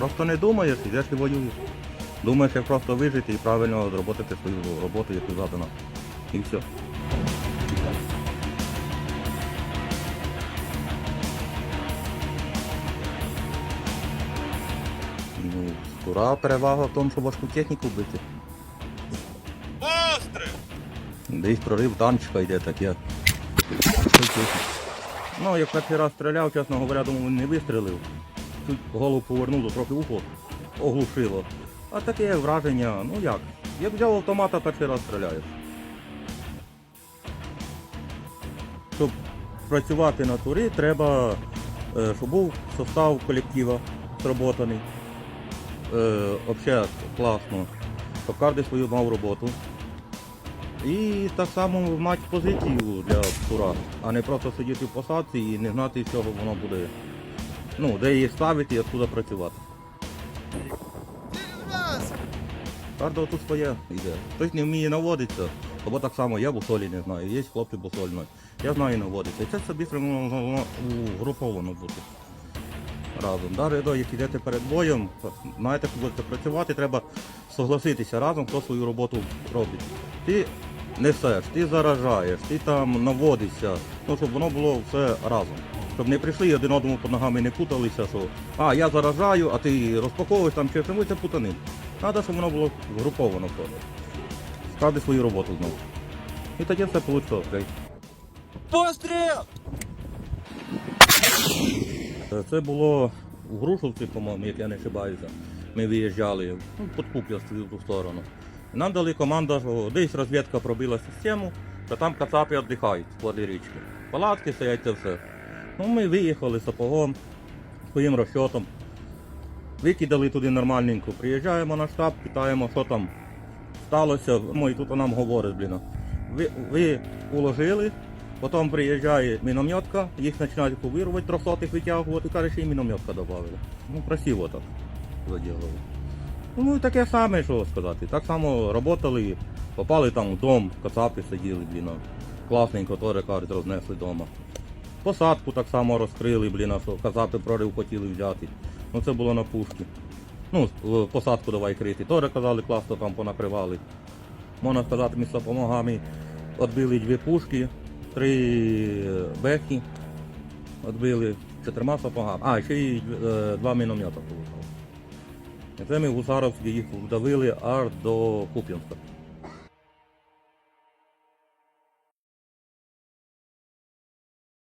Просто не думаєш, йдеш і воюєш. Думаєш, як просто вижити і правильно зробити свою роботу, яку задано. І все. Ну, тура перевага в тому, що важку техніку бити. Постріл! Десь прорив танчика йде таке. Ну, як перший раз стріляв, чесно говоря, думаю, він не вистрілив. Чуть голову повернув, то трохи ухо оглушило. А таке враження, ну як? Як взяв автомата, перший раз стріляєш. Щоб працювати на турі, треба, е, щоб був состав колектива зроботаний. Е, Взагалі класно. Щоб кожен свою мав роботу. І так само мати позицію для тура, а не просто сидіти в посадці і не знати, з чого воно буде. Ну, де її ставити і откуда працювати. Кожного тут своє йде. Хтось не вміє наводитися, або так само я бусолі не знаю. Є хлопці бусолі. Я знаю наводитися. І це собі угруповано бути. Разом. Да, рядо, як йдете перед боєм, знаєте, коли будете працювати, треба согласитися разом, хто свою роботу робить. Ти несеш, ти заражаєш, ти там наводишся, ну, щоб воно було все разом. Щоб не прийшли і один одному під ногами не путалися, що а я заражаю, а ти розпаковуєш там чи чомусь це путанин. Треба, щоб воно було груповано просто. Справді свою роботу знову. І тоді все вийшло. окей. Постріл! Це було у Грушовці, по-моєму, як я не ошибаюся. Ми виїжджали ну, під Куп'янськ в ту сторону. Нам дали команду, що десь розвідка пробила систему, та там кацапи віддихають склади річки. Палатки стоять це все. Ну, ми виїхали сапогом, своїм розчотом. Викидали туди нормальненько. Приїжджаємо на штаб, питаємо, що там сталося. Ну і тут нам говорить, блін. Ви, ви уложили, потім приїжджає мінометка, їх починають повирувати, трьохсотих витягувати, каже, що і мінометка додали. Ну, красиво так заділили. Ну і таке саме, що сказати. Так само працювали, попали там в дом, кацапи сиділи, блін. Класненько теж кажуть, рознесли вдома. Посадку так само розкрили, блін, що казапи прорив хотіли взяти. Ну це було на пушки. Ну, посадку давай крити. Теж казали, класно там понакривали. Можна сказати, ми з сапогами відбили дві пушки, три бехи, відбили чотирма сапогами. А, ще й е, два міномета. І Це ми в Гусаровській їх вдавили аж до Куп'янська.